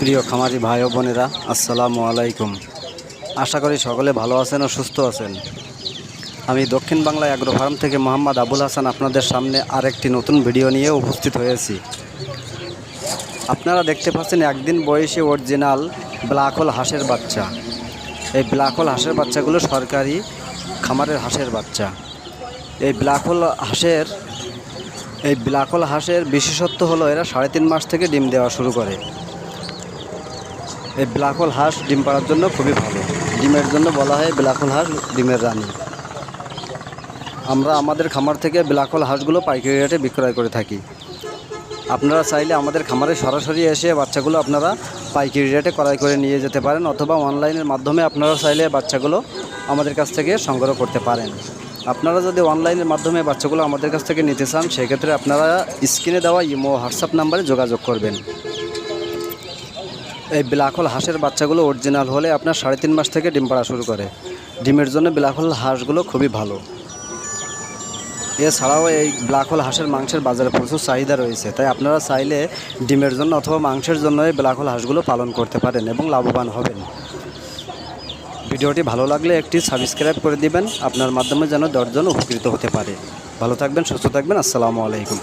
প্রিয় খামারি ভাই ও বোনেরা, আসসালামু আলাইকুম। আশা করি সকলে ভালো আছেন ও সুস্থ আছেন। আমি দক্ষিণ বাংলা অ্যাগ্রো ফার্ম থেকে মোহাম্মদ আবুল হাসান আপনাদের সামনে আরেকটি নতুন ভিডিও নিয়ে উপস্থিত হয়েছি। আপনারা দেখতে পাচ্ছেন একদিন বয়সী অরিজিনাল ব্ল্যাক হোল হাঁসের বাচ্চা। এই ব্ল্যাক হোল হাঁসের বাচ্চাগুলো সরকারি খামারের হাঁসের বাচ্চা। এই ব্ল্যাক হোল হাঁসের, এই ব্ল্যাক হোল হাঁসের বিশেষত্ব হলো এরা সাড়ে তিন মাস থেকে ডিম দেওয়া শুরু করে। এই ব্ল্যাক হোল হাঁস ডিম পাড়ার জন্য খুবই ভালো। ডিমের জন্য বলা হয় ব্ল্যাক হোল হাঁস, ডিমের রানী। আমরা আমাদের খামার থেকে ব্ল্যাক হোল হাঁসগুলো পাইকারি রেটে বিক্রয় করে থাকি। আপনারা চাইলে আমাদের খামারে সরাসরি এসে বাচ্চাগুলো আপনারা পাইকারি রেটে ক্রয় করে নিয়ে যেতে পারেন অথবা অনলাইনের মাধ্যমে আপনারা চাইলে বাচ্চাগুলো আমাদের কাছ থেকে সংগ্রহ করতে পারেন। আপনারা যদি অনলাইনের মাধ্যমে বাচ্চাগুলো আমাদের কাছ থেকে নিতে চান, সেক্ষেত্রে আপনারা স্ক্রিনে দেওয়া ইমো, হোয়াটসঅ্যাপ নাম্বারে যোগাযোগ করবেন। এই বিলাকল হাঁসের বাচ্চাগুলো অরিজিনাল হলে আপনার সাড়ে তিন মাস থেকে ডিম পাড়া শুরু করে। ডিমের জন্য বিলাকল হাঁসগুলো খুবই ভালো। এছাড়াও এই ব্ল্যাক হোল হাঁসের মাংসের বাজারে প্রচুর চাহিদা রয়েছে। তাই আপনারা চাইলে ডিমের জন্য অথবা মাংসের জন্য এই ব্ল্যাক হোল হাঁসগুলো পালন করতে পারেন এবং লাভবান হবেন। ভিডিওটি ভালো লাগলে একটি সাবস্ক্রাইব করে দিবেন। আপনার মাধ্যমে যেন দশজন উপকৃত হতে পারে। ভালো থাকবেন, সুস্থ থাকবেন। আসসালামু আলাইকুম।